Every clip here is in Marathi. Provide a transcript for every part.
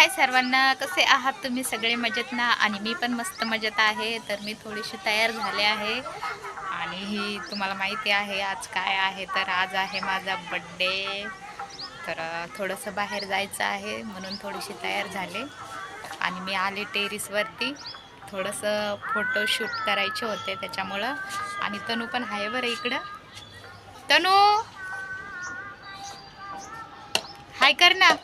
हाय सर्वांना कसे आहात तुम्ही सगळे मजेत ना आणि मी पण मस्त मजेत आहे तर मी थोडीशी तयार झाले आहे. आणि ही तुम्हाला माहिती आहे आज काय आहे? तर आज आहे माझा बड्डे तर थोडंसं बाहेर जायचं आहे म्हणून थोडीशी तयार झाले. आणि मी आले टेरिसवरती थोडंसं फोटोशूट करायचे होते त्याच्यामुळं. आणि तनू पण आहे बरं इकडं. तनू! हाय कर ना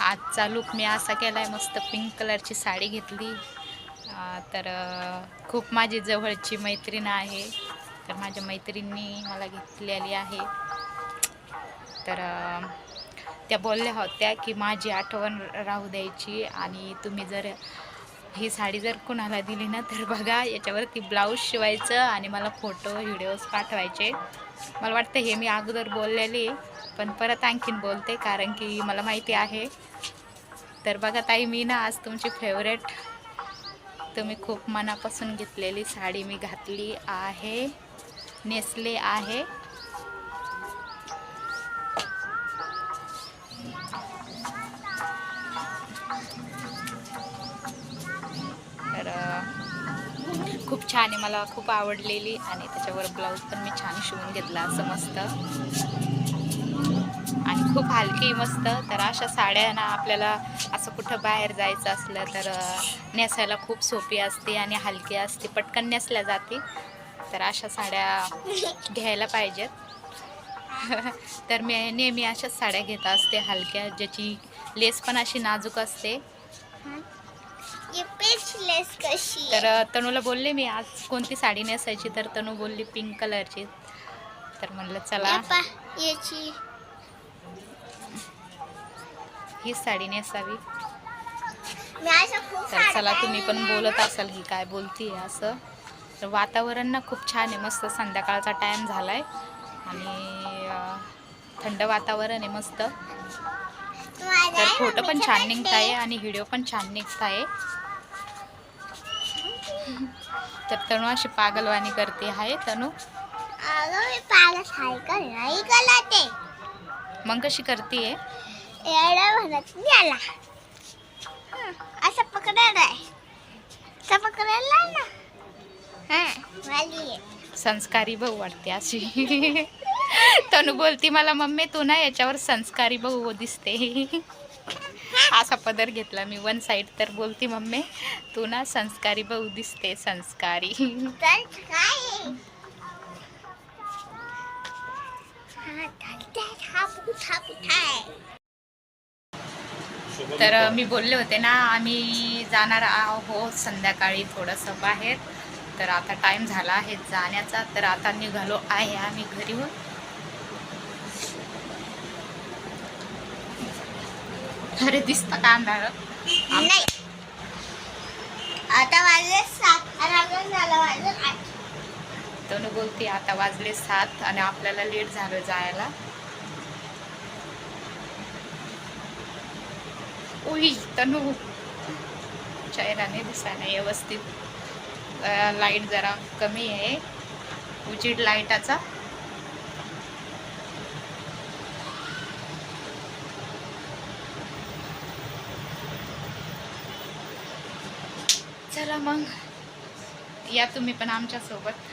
आजचा लुक मी असा केला आहे मस्त पिंक कलरची साडी घेतली. तर खूप माझी जवळची मैत्रीण आहे. तर माझ्या मैत्रिणी मला घेतलेली आहे. तर त्या बोलल्या होत्या की माझी आठवण राहू द्यायची आणि तुम्ही जर ही साडी जर कुणाला दिली ना तर बघा याच्यावरती ब्लाऊज शिवायचं आणि मला फोटो व्हिडिओज पाठवायचे. मला वाटतं हे मी अगोदर बोललेली पण परत आणखीन बोलते कारण की मला माहिती आहे. तर बघा ताई मी ना आज तुमची फेवरेट तुम्ही खूप मनापासून घेतलेली साडी मी घातली आहे नेसले आहे. तर खूप छान आहे मला खूप आवडलेली आणि त्याच्यावर ब्लाऊज पण मी छान शिवून घेतला असं मस्त. आणि खूप हलकी मस्त. तर अशा साड्या ना आपल्याला असं कुठं बाहेर जायचं असलं तर नेसायला खूप सोपी असते आणि हलकी असते. पटकन नेसल्या जाते. तर अशा साड्या घ्यायला पाहिजेत. तर मी नेहमी अशाच साड्या घेत असते हलक्या ज्याची लेस पण अशी नाजूक असते. तर तनूला बोलले मी आज कोणती साडी नेसायची? तर तनू बोलली पिंक कलरची. तर म्हणलं चला. याची. ही साडी नेसावी. तर चला तुम्ही पण बोलत असाल ही काय बोलती असं. तर वातावरण ना खूप छान आहे. मस्त संध्याकाळचा टाईम झाला आहे आणि थंड वातावरण आहे मस्त. तर फोटो पण छान मम्मीचं निघत आहे birthday. आणि व्हिडिओ पण छान निघत आहे तर तनू अशी पागलवाणी करते. आहे तनू. अगं मी पाहिलं सायकल नाही गेला ते मग कशी करते म्हणत गेला. असं पकडायला असं पकडायला ना. हा. संस्कारी भाऊ वाटते अशी. तनू बोलती मला मम्मी तू ना याच्यावर संस्कारी भाऊ दिसते. असा पदर घेतला मी. वन साईड तर बोलती मम्मी तू ना संस्कारी भाऊ दिसते संस्कारी. तर? हा. हा मी बोलले होते ना आम्ही जाणार आहोत संध्याकाळी थोडंसं बाहेर. तर आता टाईम झाला आहे जाण्याचा. तर आता निघालो आहे आम्ही घरीहून अरे दिसतं का अंधार? नाही. आता वाजले सात. बोलते आता वाजले सात आणि आपल्याला लेट झालं जायला. उई तनु. चेहराने दिसायला व्यवस्थित. लाइट जरा कमी आहे. उजीड लाईटाचा चला मग. या तुम्ही पण आमच्यासोबत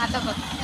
आता बघ.